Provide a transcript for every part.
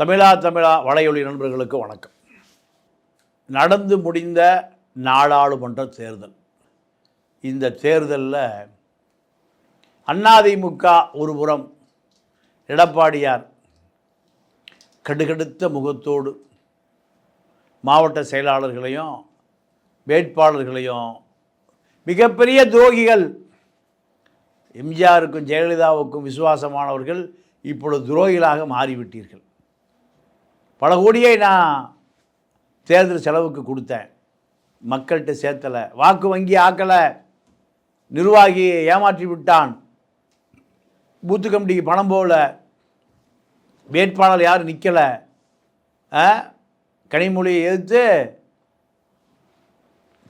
தமிழா தமிழா வலையொலி நண்பர்களுக்கு வணக்கம். நடந்து முடிந்த நாடாளுமன்ற தேர்தல். இந்த தேர்தலில் அதிமுக ஒருபுறம் எடப்பாடியார் கடுகடுத்த முகத்தோடு மாவட்ட செயலாளர்களையும் வேட்பாளர்களையும் மிகப்பெரிய துரோகிகள் எம்ஜிஆருக்கும் ஜெயலலிதாவுக்கும் விசுவாசமானவர்கள் இப்பொழுது துரோகிகளாக மாறிவிட்டீர்கள். பல கோடியை நான் தேர்தல் செலவுக்கு கொடுத்தேன். மக்கள்கிட்ட சேர்த்தலை. வாக்கு வங்கி ஆக்கலை. நிர்வாகி ஏமாற்றி விட்டான். பூத்து கமிட்டிக்கு பணம் போகல. வேட்பாளர் யாரும் நிற்கலை கனிமொழியை எதிர்த்து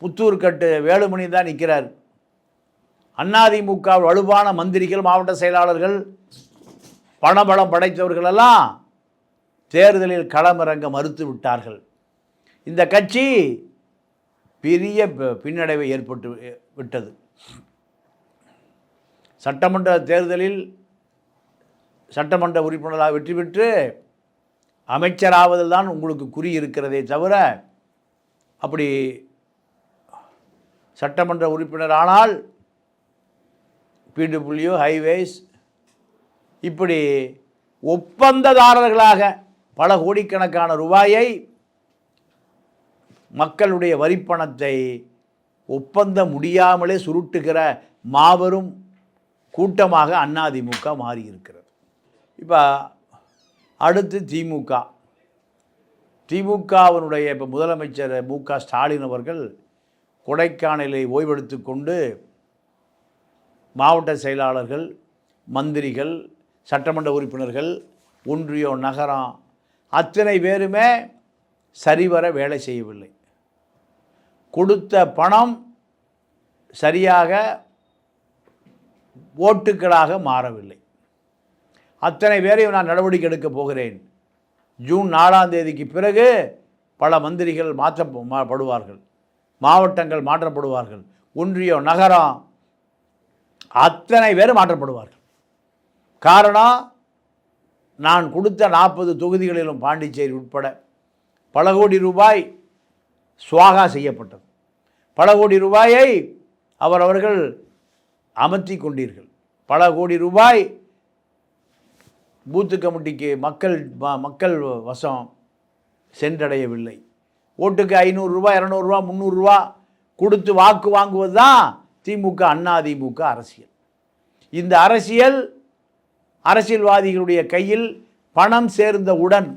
புத்தூர் கட்டு வேலுமணி தான் நிற்கிறார் அதிமுக வலுவான மந்திரிகள் மாவட்ட செயலாளர்கள் பணபலம் படைத்தவர்களெல்லாம் தேர்தலில் களமிறங்க மறுத்து விட்டார்கள். இந்த கட்சி பெரிய ப- பின்னடைவை ஏற்பட்டு விட்டது. சட்டமன்ற தேர்தலில் சட்டமன்ற உறுப்பினராக வெற்றி பெற்று அமைச்சராவதில் தான் உங்களுக்கு குறி இருக்கிறதே தவிர அப்படி சட்டமன்ற உறுப்பினர் ஆனால் பிடபிள்யூ ஹைவேஸ் இப்படி ஒப்பந்ததாரர்களாக பல கோடிக்கணக்கான ரூபாயை மக்களுடைய வரிப்பணத்தை ஒப்பந்த முடியாமலே சுருட்டுகிற மாபெரும் கூட்டமாக அதிமுக மாறியிருக்கிறது. இப்போ அடுத்து திமுக. திமுகவினுடைய இப்போ முதலமைச்சர் மு க ஸ்டாலின் அவர்கள் கொடைக்கானலை ஓய்வெடுத்து கொண்டு மாவட்ட செயலாளர்கள் மந்திரிகள் சட்டமன்ற உறுப்பினர்கள் ஒன்றியம் நகரம் அத்தனை பேருமே சரிவர வேலை செய்யவில்லை. கொடுத்த பணம் சரியாக ஓட்டுக்களாக மாறவில்லை. அத்தனை பேரையும் நான் நடவடிக்கை எடுக்கப் போகிறேன். ஜூன் நாலாம் தேதிக்கு பிறகு பல மந்திரிகள் மாற்றப்படுவார்கள் மாவட்டங்கள் மாற்றப்படுவார்கள். ஒன்றியம் நகரம் அத்தனை பேர் மாற்றப்படுவார்கள். காரணம் நான் கொடுத்த நாற்பது தொகுதிகளிலும் பாண்டிச்சேரி உட்பட பல கோடி ரூபாய் சுவாகா செய்யப்பட்டது. பல கோடி ரூபாயை அவரவர்கள் அமர்த்தி கொண்டீர்கள். பல கோடி ரூபாய் பூத்து கமிட்டிக்கு மக்கள் மக்கள் வசம் சென்றடையவில்லை. ஓட்டுக்கு ஐநூறுரூவா இரநூறுவா முந்நூறுரூவா கொடுத்து வாக்கு வாங்குவது தான் திமுக அண்ணா திமுக அரசியல். இந்த அரசியல் அரசியல்வாதிகளுடைய கையில் பணம் சேர்ந்தவுடன்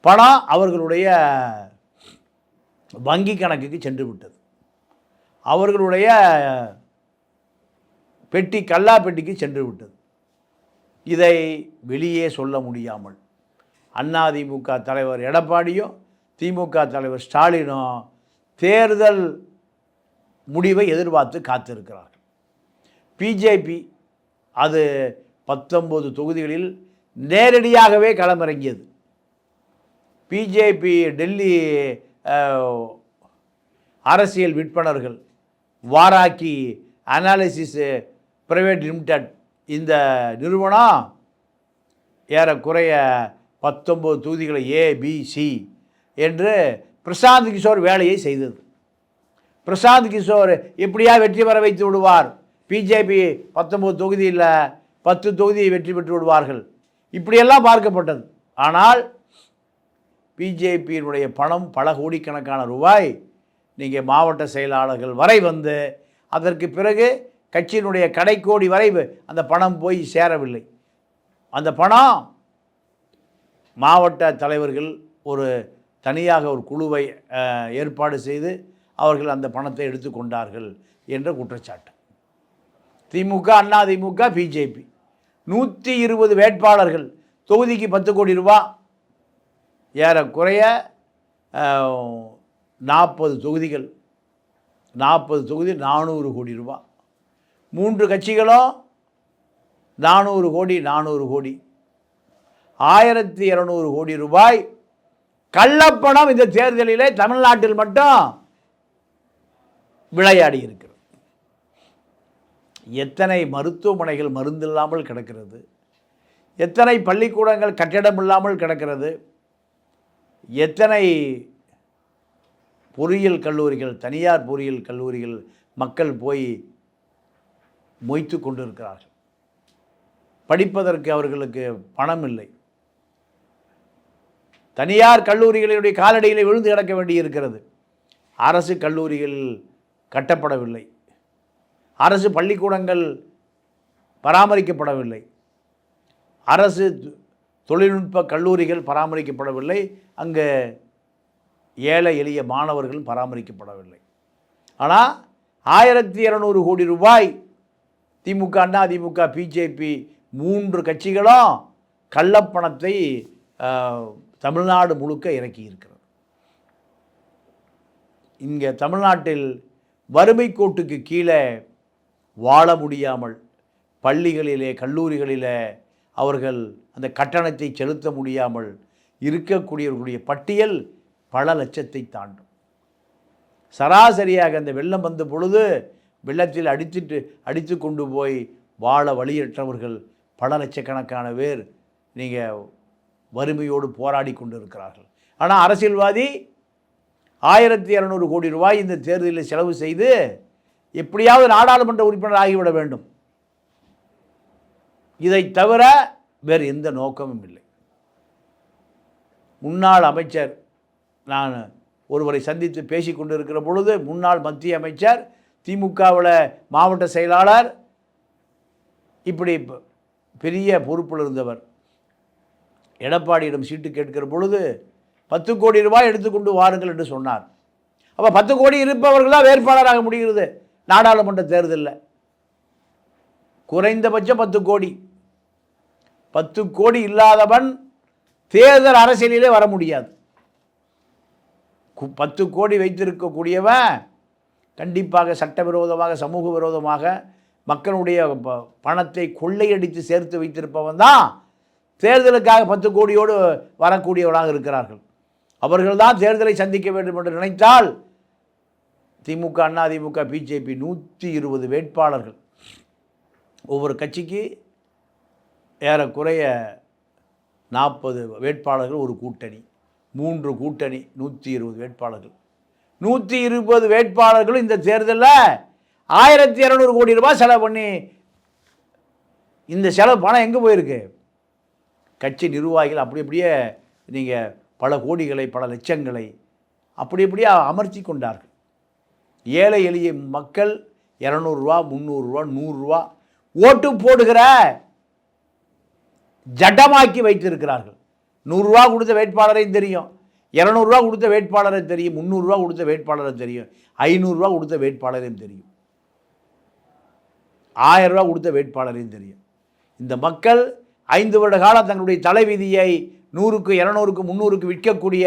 பணம் அவர்களுடைய வங்கி கணக்குக்கு சென்று விட்டது அவர்களுடைய பெட்டி கல்லா பெட்டிக்கு சென்று விட்டது இதை வெளியே சொல்ல முடியாமல் அதிமுக தலைவர் எடப்பாடியும் திமுக தலைவர் ஸ்டாலினும் தேர்தல் முடிவை எதிர்பார்த்து காத்திருக்கிறார்கள். பிஜேபி அது பத்தொம்போது தொகுதிகளில் நேரடியாகவே களமிறங்கியது. பிஜேபி டெல்லி அரசியல் விற்பனர்கள் வாராக்கி அனாலிசிஸ் ப்ரைவேட் லிமிடெட் இந்த நிறுவனம் ஏறக்குறைய பத்தொம்பது தொகுதிகளை ஏபிசி என்று பிரசாந்த் கிஷோர் வேலையை செய்தது. பிரசாந்த் கிஷோர் எப்படியா வெற்றி பெற வைத்து விடுவார்? பிஜேபி பத்தொம்பது தொகுதியில் பத்து தொகுதியை வெற்றி பெற்று விடுவார்கள். இப்படியெல்லாம் பார்க்கப்பட்டது. ஆனால் பிஜேபியினுடைய பணம் பல கோடிக்கணக்கான ரூபாய் நீங்கள் மாவட்ட செயலாளர்கள் வரை வந்து அதற்கு பிறகு கட்சியினுடைய கடைக்கோடி வரை அந்த பணம் போய் சேரவில்லை. அந்த பணம் மாவட்ட தலைவர்கள் ஒரு தனியாக ஒரு குழுவை ஏற்பாடு செய்து அவர்கள் அந்த பணத்தை எடுத்துக்கொண்டார்கள் என்ற குற்றச்சாட்டு. திமுக அண்ணா திமுக பிஜேபி. நூற்றி இருபது வேட்பாளர்கள். தொகுதிக்கு பத்து கோடி ரூபா. ஏறக்குறைய நாற்பது தொகுதிகள். நாற்பது தொகுதி நானூறு கோடி ரூபா. மூன்று கட்சிகளும் நானூறு கோடி நானூறு கோடி. ஆயிரத்தி இரநூறு கோடி ரூபாய் கள்ளப்பணம் இந்த தேர்தலிலே தமிழ்நாட்டில் மட்டும் விளையாடி இருக்கிறது. எத்தனை மருத்துவமனைகள் மருந்து இல்லாமல் கிடக்கிறது? எத்தனை பள்ளிக்கூடங்கள் கட்டிடம் இல்லாமல் கிடக்கிறது? எத்தனை பொறியியல் கல்லூரிகள் தனியார் பொறியியல் கல்லூரிகள் மக்கள் போய் மொய்த்து கொண்டிருக்கிறார்கள்? படிப்பதற்கு அவர்களுக்கு பணம் இல்லை. தனியார் கல்லூரிகளுடைய காலடியில் விழுந்து கிடக்க வேண்டியிருக்கிறது. அரசு கல்லூரிகள் கட்டப்படவில்லை. அரசு பள்ளிக்கூடங்கள் பராமரிக்கப்படவில்லை. அரசு தொழில்நுட்ப கல்லூரிகள் பராமரிக்கப்படவில்லை. அங்கே ஏழை எளிய மாணவர்கள் பராமரிக்கப்படவில்லை. ஆனால் ஆயிரத்தி இரநூறு கோடி ரூபாய் திமுக அண்ணா திமுக பிஜேபி மூன்று கட்சிகளும் கள்ளப்பணத்தை தமிழ்நாடு முழுக்க இறக்கி இருக்கிறது. இங்கே தமிழ்நாட்டில் வறுமை கோட்டுக்கு கீழே வாழ முடியாமல் பள்ளிகளிலே கல்லூரிகளிலே அவர்கள் அந்த கட்டணத்தை செலுத்த முடியாமல் இருக்கக்கூடியவர்களுடைய பட்டியல் பல லட்சத்தை தாண்டும். சராசரியாக அந்த வெள்ளம் வந்த பொழுது வெள்ளத்தில் அடித்துட்டு அடித்து கொண்டு போய் வாழ வழியற்றவர்கள் பல லட்சக்கணக்கான பேர் நீங்கள் வறுமையோடு போராடி கொண்டு இருக்கிறார்கள் ஆனால் அரசியல்வாதி ஆயிரத்தி இரநூறு கோடி ரூபாய் இந்த தேர்தலில் செலவு செய்து எப்படியாவது நாடாளுமன்ற உறுப்பினர் ஆகிவிட வேண்டும். இதை தவிர வேறு எந்த நோக்கமும் இல்லை. முன்னாள் அமைச்சர் நான் ஒருவரை சந்தித்து பேசி கொண்டிருக்கிற பொழுது முன்னாள் மத்திய அமைச்சர் திமுகவில் மாவட்ட செயலாளர் இப்படி பெரிய பொறுப்பில் இருந்தவர் எடப்பாடியிடம் சீட்டு கேட்கிற பொழுது பத்து கோடி ரூபாய் எடுத்துக்கொண்டு வாருங்கள் என்று சொன்னார். அப்போ பத்து கோடி இருப்பவர்கள் தான் வேட்பாளராக முடிகிறது. நாடாளுமன்ற தேர்தலில். குறைந்தபட்சம் பத்து கோடி. பத்து கோடி இல்லாதவன் தேர்தல் அரசியலிலே வர முடியாது. பத்து கோடி வைத்திருக்கக்கூடியவன் கண்டிப்பாக சட்டவிரோதமாக சமூக விரோதமாக மக்களுடைய ப- பணத்தை கொள்ளையடித்து சேர்த்து வைத்திருப்பவன் தான் தேர்தலுக்காக பத்து கோடியோடு வரக்கூடியவராக இருக்கிறார்கள். அவர்கள்தான் தேர்தலை சந்திக்க வேண்டும் என்று நினைத்தால் திமுக அண்ணா திமுக பிஜேபி நூற்றி இருபது வேட்பாளர்கள். ஒவ்வொரு கட்சிக்கு ஏறக்குறைய நாற்பது வேட்பாளர்கள் ஒரு கூட்டணி. மூன்று கூட்டணி நூற்றி இருபது வேட்பாளர்கள். நூற்றி இருபது வேட்பாளர்களும் இந்த தேர்தலில் ஆயிரத்தி இரநூறு கோடி ரூபாய் செலவு பண்ணி இந்த செலவு பணம் எங்கே போயிருக்கு? கட்சி நிர்வாகிகள் அப்படி அப்படியே நீங்கள் பல கோடிகளை பல லட்சங்களை அப்படி அப்படியே அமர்த்தி கொண்டார்கள். ஏழை எளிய மக்கள் இரநூறுவா முந்நூறுரூவா நூறுரூவா ஓட்டு போடுகிற ஜட்டமாக்கி வைத்திருக்கிறார்கள். நூறுரூவா கொடுத்த வேட்பாளரையும் தெரியும். இரநூறுவா கொடுத்த வேட்பாளரை தெரியும். முந்நூறுரூவா கொடுத்த வேட்பாளரை தெரியும். ஐநூறுரூவா கொடுத்த வேட்பாளரையும் தெரியும். ஆயிரரூவா கொடுத்த வேட்பாளரையும் தெரியும். இந்த மக்கள் ஐந்து வருட காலம் தங்களுடைய தலைவிதியை நூறுக்கு இரநூறுக்கு முந்நூறுக்கு விற்கக்கூடிய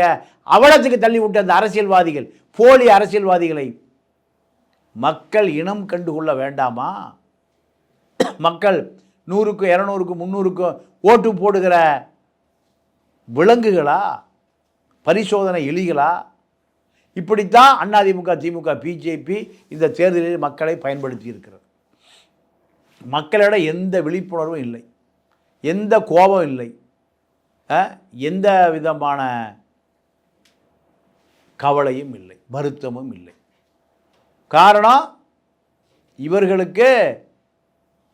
அவலத்துக்கு தள்ளி விட்ட அந்த அரசியல்வாதிகள் போலி அரசியல்வாதிகளை மக்கள் இனம் கண்டுகொள்ள வேண்டாமா? மக்கள் நூறுக்கு இரநூறுக்கு முந்நூறுக்கு ஓட்டு போடுகிற விலங்குகளா? பரிசோதனை எலிகளா? இப்படித்தான் அதிமுக திமுக பிஜேபி இந்த தேர்தலில் மக்களை பயன்படுத்தி இருக்கிறது மக்களிடம் எந்த விழிப்புணர்வும் இல்லை. எந்த கோபம் இல்லை. எந்த விதமான கவலையும் இல்லை. வருத்தமும் இல்லை. காரணம் இவர்களுக்கு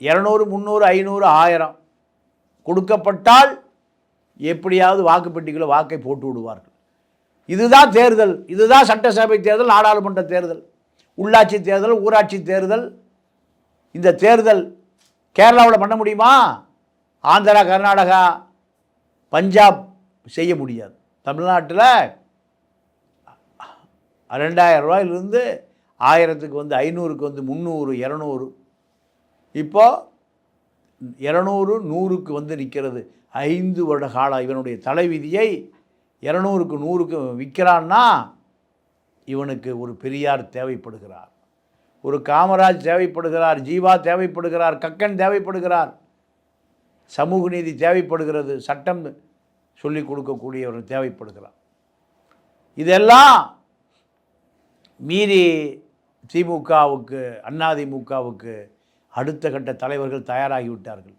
இரநூறு முந்நூறு ஐநூறு ஆயிரம் கொடுக்கப்பட்டால் எப்படியாவது வாக்குப்பெட்டிகளை வாக்கை போட்டு விடுவார்கள். இதுதான் தேர்தல். இதுதான் சட்டசபை தேர்தல் நாடாளுமன்ற தேர்தல் உள்ளாட்சி தேர்தல் ஊராட்சி தேர்தல். இந்த தேர்தல் கேரளாவில் பண்ண முடியுமா? ஆந்திரா கர்நாடகா பஞ்சாப் செய்ய முடியாது. தமிழ்நாட்டில் ரெண்டாயிரம் ரூபாயிலிருந்து ஆயிரத்துக்கு வந்து ஐநூறுக்கு வந்து முந்நூறு இரநூறு. இப்போது இரநூறு நூறுக்கு வந்து நிற்கிறது ஐந்து வருட காலம் இவனுடைய தலைவிதியை இரநூறுக்கு நூறுக்கு விற்கிறான்னா இவனுக்கு ஒரு பெரியார் தேவைப்படுகிறார். ஒரு காமராஜ் தேவைப்படுகிறார் ஜீவா தேவைப்படுகிறார் கக்கன் தேவைப்படுகிறார். சமூக நீதி தேவைப்படுகிறது சட்டம் சொல்லிக் கொடுக்கக்கூடியவர் தேவைப்படுகிறார். இதெல்லாம் மீறி திமுகவுக்கு அதிமுகவுக்கு அடுத்த கட்ட தலைவர்கள் தயாராகி விட்டார்கள்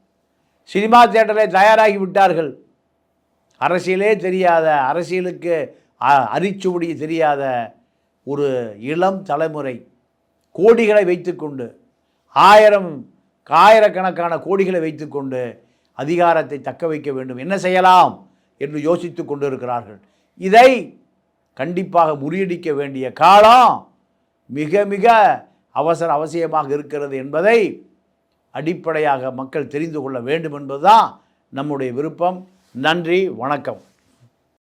சினிமா தேட்டரே தயாராகி விட்டார்கள் அரசியலே தெரியாத அரசியலுக்கு அ- அரிச்சுவடி தெரியாத ஒரு இளம் தலைமுறை கோடிகளை வைத்துக்கொண்டு ஆயிரம் ஆயிரக்கணக்கான கோடிகளை வைத்துக்கொண்டு அதிகாரத்தை தக்க வைக்க வேண்டும். என்ன செய்யலாம் என்று யோசித்து கொண்டிருக்கிறார்கள். இதை கண்டிப்பாக முறியடிக்க வேண்டிய காலம் மிக மிக அவசர அவசியமாக இருக்கிறது என்பதை அடிப்படையாக மக்கள் தெரிந்து கொள்ள வேண்டும் என்பதுதான் நம்முடைய விருப்பம். நன்றி வணக்கம்.